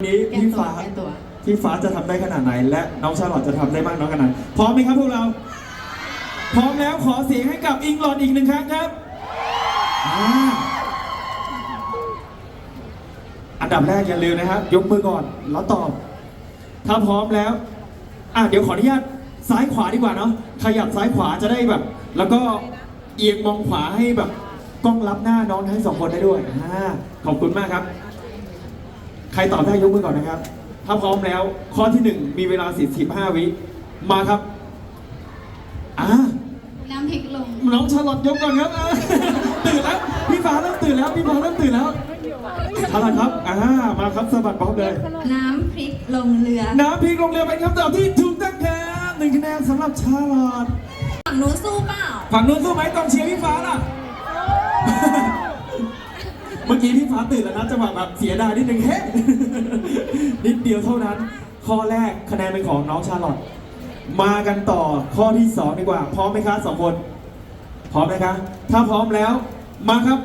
วันนี้แก้พี่ตัวฟ้าแก้ตัวพี่ฟ้าจะทำได้ขนาดไหน และน้องชาลอตจะทำได้มากน้อยขนาดไหนพร้อมไหมครับพวกเรา พร้อมแล้วขอเสียงให้กับอิงหลอดอีกหนึ่งครั้งครับอ่าอันดับแรกอย่าลืมนะครับ ยกมือก่อนแล้วตอบ ถ้าพร้อมแล้วอะเดี๋ยวขออนุญาตซ้ายขวาดีกว่าเนาะขยับซ้ายขวาจะได้แบบ แล้วก็เอียงมองขวาให้แบบกล้องรับหน้าน้องทั้งสองคนได้ด้วยอ่าขอบคุณมากครับ ใครตอบได้ยกมือก่อนนะครับ ถ้าพร้อมแล้ว ข้อที่หนึ่งมีเวลา45วิมาครับอ่าน้ำพริกลงน้องชาลอตยกก่อนครับอ่าตื่นแล้ว พี่ฟ้าเริ่มตื่นแล้วพี่ฟ้าเริ่มตื่นแล้วชาลอตครับอ่ามาครับสะบัดบ๊อบเลย น้ำพริกลงเรือน้ำพริกลงเรือเป็นคำตอบที่ถูกต้องครับหนึ่งคะแนนสำหรับชาลอตฝั่งนู้นสู้เปล่าฝั่งนู้นสู้ไหมกองเชียร์พี่ฟ้าล่ะ เมื่อกี้พี่ฟ้าตื่นแล้วนะจังหวะแบบเสียดายนิดนึงเฮ้ นิดเดียวเท่านั้น ข้อแรกคะแนนเป็นของน้องชาลอตมากันต่อข้อที่สองดีกว่า พร้อมไหมคะสองคน พร้อมไหมคะ ถ้าพร้อมแล้ว มาครับ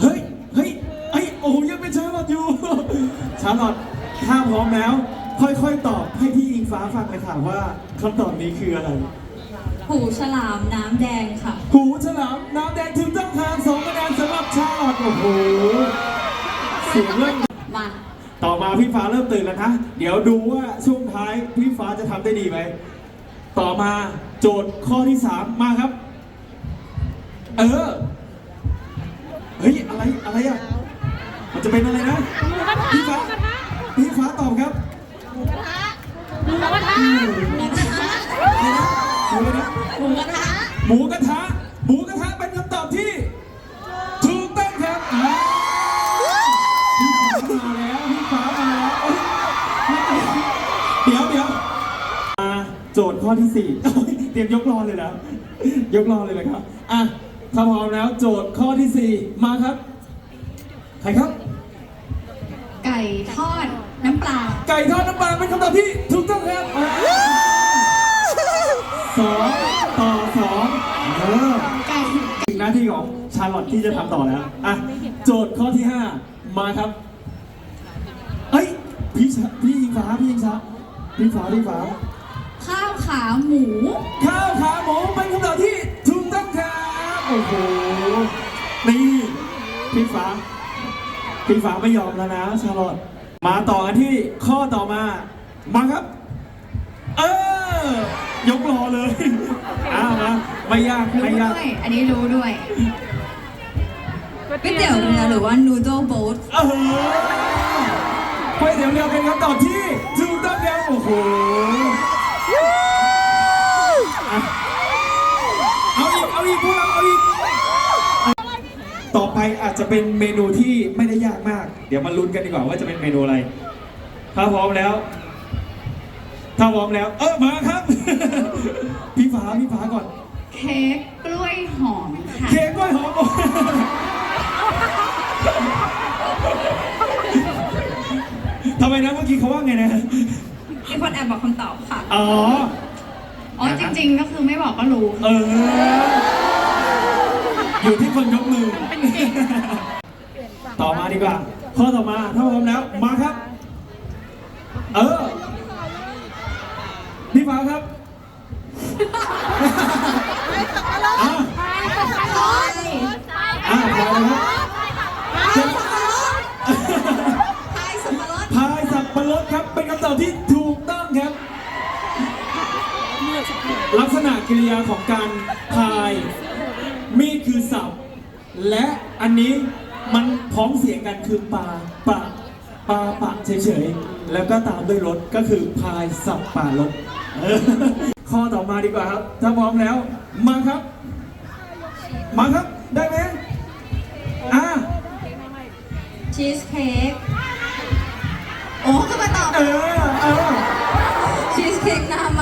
เฮ้ยเฮ้ยไอยโอ้โหยังเป็นชาลอตอยู่ ชาลอตถ้าพร้อมแล้ว ค่อยๆ ตอบให้พี่อิงฟ้าฟังเลยค่ะว่าคำตอบนี้คืออะไร หูฉลามน้ำแดงค่ะ หูฉลามน้ำแดงถึงต้องทานสองคะแนน สำหรับชาลอตโอ้โหเสียงเริ่มมาต่อมาพี่ฟ้าเริ่มตื่นแล้วนะเดี๋ยวดูว่าช่วงท้ายพี่ฟ้าจะทำได้ดีไหมต่อมาโจทย์ข้อที่สามมาครับ เออเฮ้ยอะไรอะไรอะมันจะเป็นอะไรนะพี่ฟ้าพี่ฟ้าตอบครับหมูกระทะหมูกระทะอะไรนะอะไรนะหมูกระทะหมูกระทะ ทย์ข้อที่สี่เอ้ยเตรียมยกรอเลยนะ ยกรอเลยนะครับ อะถ้าพร้อมแล้วโจทย์ข้อที่สี่มาครับ ใครครับ ไก่ทอดน้ำปลา ไก่ทอดน้ำปลาเป็นคำตอบที่ถูกต้องครับอ่าสองต่อสองเออไก่ถึงหน้าที่ของชาร์ลอตที่จะทำต่อแล้วอะโจทย์ข้อที่ 5 มาครับเฮ้ยพี่ชาพี่ยิงฟ้าพี่ยิงฟ้าพี่ฟ้าพี่ฟ้า ข้าวขาหมู ข้าวขาหมูเป็นคำตอบที่ถูกต้องครับโอ้โหนี่พี่ฟ้าพี่ฟ้าไม่ยอมแล้วนะชาร์ลอตมาต่อกันที่ข้อต่อมา มาครับ เออยกรอเลยอ้าวมาไม่ยากรู้ไม่ยาก ด้วย อันนี้รู้ด้วยก๋วยเตี๋ยวเรือหรือว่านูโดโบ๊ทเออก๋วยเตี๋ยวเรือเป็นคำตอบที่ถูกต้องครับโอ้โหอะเอาอีก เอาอีกพวกเราเอาอีกอะต่ อไปอาจจะเป็นเมนูที่ไม่ได้ยากมาก เดี๋ยวมาลุ้นกันดีกว่าว่าจะเป็นเมนูอะไร ถ้าพร้อมแล้ว ถ้าพร้อมแล้ว เออมาครับ พี่ฟ้าพี่ฟ้าก่อน เค้กกล้วยหอมค่ะ เค้กกล้วยหอมทำไมนะเมื่อกี้เขาว่าไงนะมีคนแอบบอกคำตอบค่ะ อ๋อ อ๋อจริง ๆ ก็คือไม่บอกก็รู้ เออ อยู่ที่คนยกมือ ต่อมาดีกว่า ข้อต่อมาถ้าพร้อมแล้ว มาครับ เออ พี่ฟ้าครับอะใช่อะพอแล้วครับเชิญพายสับปะรดพายสับปะรดครับ เป็นคำตอบที่ถูกต้องครับ ลักษณะกิริยาของการพาย มีดคือสับ และอันนี้มันพ้องเสียงกันคือปลาปะปลาปะเฉยๆ แล้วก็ตามด้วยรถก็คือพายสับป่ารถเออข้อต่อมาดีกว่าครับ ถ้าพร้อมแล้ว มาครับ มาครับ ได้ไหมอ่าชีสเค้กโอ้ก็มาตอบเออเออชีสเค้กหน้าไหม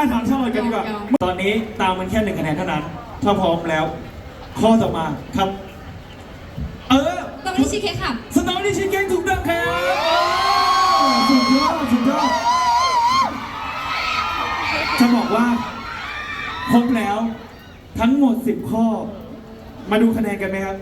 อะถามชอบกันดีกว่า ตอนนี้ตามมันแค่หนึ่งคะแนนเท่านั้น ถ้าพร้อมแล้ว ข้อต่อมาครับ เออต้องนี่ชีสเค้กค่ะสตรอเบอรี่ชีสเค้กถูกต้องครับโอ้สุดยอดสุดยอดจะบอกว่าครบแล้วทั้งหมด 10 ข้อ มาดูคะแนนกันไหมครับ